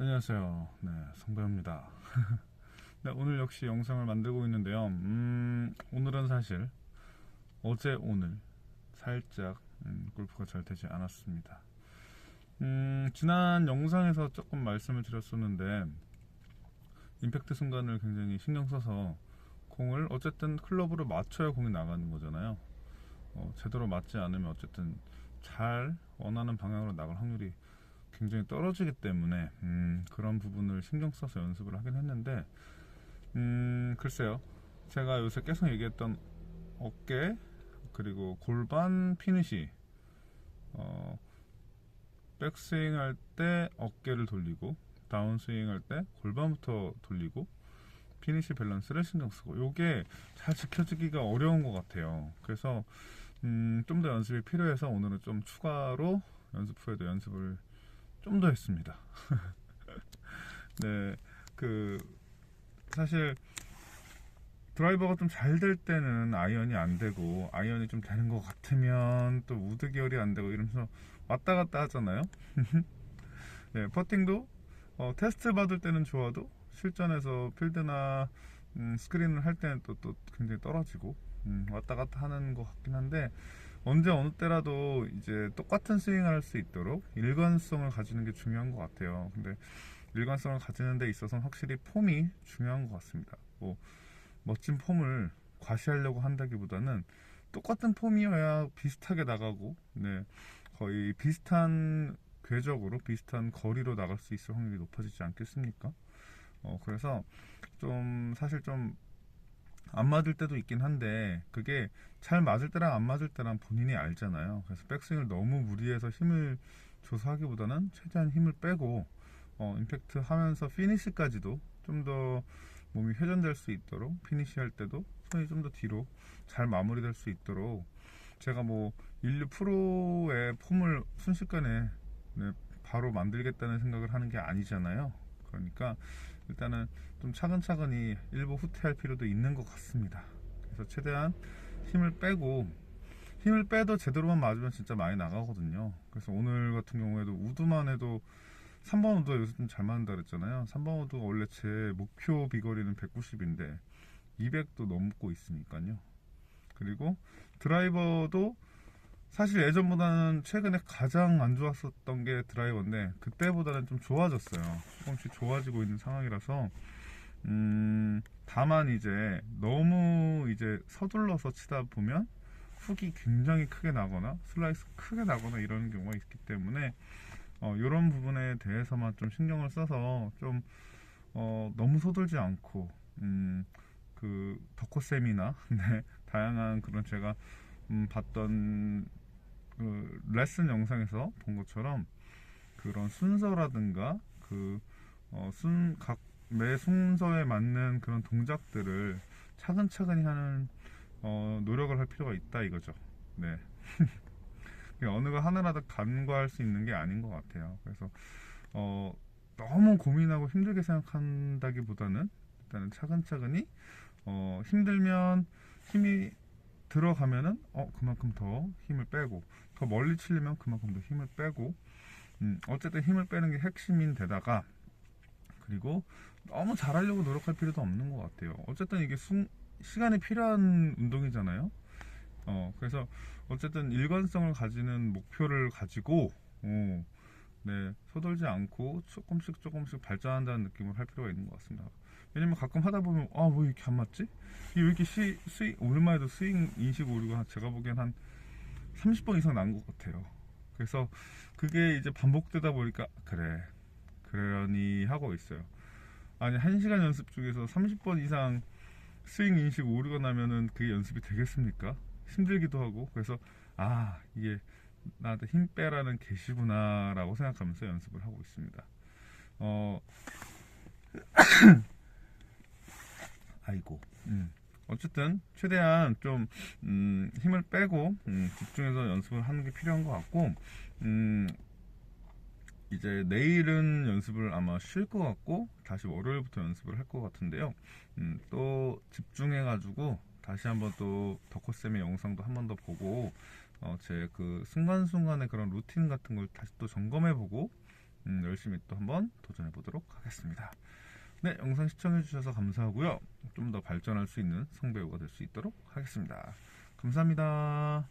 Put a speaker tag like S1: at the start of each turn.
S1: 안녕하세요. 네, 성배입니다. 네, 오늘 역시 영상을 만들고 있는데요. 음, 오늘은 사실 어제 오늘 살짝 음, 골프가 잘 되지 않았습니다. 음, 지난 영상에서 조금 말씀을 드렸었는데 임팩트 순간을 굉장히 신경 써서 공을 어쨌든 클럽으로 맞춰야 공이 나가는 거잖아요. 어, 제대로 맞지 않으면 어쨌든 잘 원하는 방향으로 나갈 확률이 굉장히 떨어지기 때문에 음, 그런 부분을 신경 써서 연습을 하긴 했는데 음, 글쎄요. 제가 요새 계속 얘기했던 어깨 그리고 골반 피니시 어, 백스윙 할 때 어깨를 돌리고 다운스윙 할 때 골반부터 돌리고 피니시 밸런스를 신경 쓰고 요게 잘 지켜지기가 어려운 것 같아요. 그래서 음, 좀 더 연습이 필요해서 오늘은 좀 추가로 연습 후에도 연습을 좀 더 했습니다. 네, 그 사실 드라이버가 좀 잘 될 때는 아이언이 안 되고 아이언이 좀 되는 것 같으면 또 우드 계열이 안 되고 이러면서 왔다 갔다 하잖아요. 네, 퍼팅도 어, 테스트 받을 때는 좋아도 실전에서 필드나 음, 스크린을 할 때는 또, 또 굉장히 떨어지고 음, 왔다 갔다 하는 것 같긴 한데 언제 어느 때라도 이제 똑같은 스윙을 할 수 있도록 일관성을 가지는 게 중요한 것 같아요. 근데 일관성을 가지는 데 있어서는 확실히 폼이 중요한 것 같습니다. 뭐 멋진 폼을 과시하려고 한다기보다는 똑같은 폼이어야 비슷하게 나가고 네, 거의 비슷한 궤적으로 비슷한 거리로 나갈 수 있을 확률이 높아지지 않겠습니까? 어, 그래서 좀 사실 좀 안 맞을 때도 있긴 한데 그게 잘 맞을 때랑 안 맞을 때랑 본인이 알잖아요. 그래서 백스윙을 너무 무리해서 힘을 줘서 하기보다는 최대한 힘을 빼고 어, 임팩트 하면서 피니시까지도 좀 더 몸이 회전될 수 있도록 피니시 할 때도 손이 좀 더 뒤로 잘 마무리될 수 있도록 제가 뭐 인류 프로의 폼을 순식간에 네, 바로 만들겠다는 생각을 하는 게 아니잖아요. 그러니까 일단은 좀 차근차근히 일부 후퇴할 필요도 있는 것 같습니다. 그래서 최대한 힘을 빼고 힘을 빼도 제대로만 맞으면 진짜 많이 나가거든요. 그래서 오늘 같은 경우에도 우드만 해도 3번 우드가 요새 좀 잘 맞는다 그랬잖아요. 3번 우드가 원래 제 목표 비거리는 190인데 200도 넘고 있으니까요. 그리고 드라이버도 사실 예전보다는 최근에 가장 안 좋았었던 게 드라이버인데 그때보다는 좀 좋아졌어요. 조금씩 좋아지고 있는 상황이라서 음, 다만 이제 너무 이제 서둘러서 치다 보면 훅이 굉장히 크게 나거나 슬라이스 크게 나거나 이런 경우가 있기 때문에 어, 이런 부분에 대해서만 좀 신경을 써서 좀 어, 너무 서둘지 않고 음, 그 덕후쌤이나 네, 다양한 그런 제가 음, 봤던 그 레슨 영상에서 본 것처럼 그런 순서라든가 그 어, 순, 각, 매 순서에 맞는 그런 동작들을 차근차근히 하는 어, 노력을 할 필요가 있다 이거죠. 네. 어느 거 하나라도 간과할 수 있는 게 아닌 것 같아요. 그래서 어, 너무 고민하고 힘들게 생각한다기보다는 일단은 차근차근히 어, 힘들면 힘이 들어가면은 어 그만큼 더 힘을 빼고 더 멀리 치려면 그만큼 더 힘을 빼고 음, 어쨌든 힘을 빼는 게 핵심인 데다가 그리고 너무 잘하려고 노력할 필요도 없는 것 같아요. 어쨌든 이게 순, 시간이 필요한 운동이잖아요. 어, 그래서 어쨌든 일관성을 가지는 목표를 가지고 어, 네, 서둘지 않고 조금씩 조금씩 발전한다는 느낌을 할 필요가 있는 것 같습니다. 왜냐면 가끔 하다 보면 아 왜 이렇게 안 맞지? 왜 이렇게 시, 스윙 오랜만에 해도 스윙 인식 오류가 제가 보기엔 한 30번 이상 난 것 같아요. 그래서 그게 이제 반복되다 보니까 그래 그러니 하고 있어요. 아니 한 시간 연습 중에서 30번 이상 스윙 인식 오류가 나면은 그게 연습이 되겠습니까? 힘들기도 하고 그래서 아 이게 나한테 힘 빼라는 계시구나 라고 생각하면서 연습을 하고 있습니다. 어 아이고. 음. 어쨌든 최대한 좀 음, 힘을 빼고 음, 집중해서 연습을 하는 게 필요한 것 같고 음, 이제 내일은 연습을 아마 쉴 것 같고 다시 월요일부터 연습을 할 것 같은데요. 음, 또 집중해 가지고 다시 한번 또 덕후쌤의 영상도 한 번 더 보고 어, 제 그 순간순간의 그런 루틴 같은 걸 다시 또 점검해 보고 음, 열심히 또 한번 도전해 보도록 하겠습니다. 네, 영상 시청해 주셔서 감사하고요. 좀 더 발전할 수 있는 성배우가 될 수 있도록 하겠습니다. 감사합니다.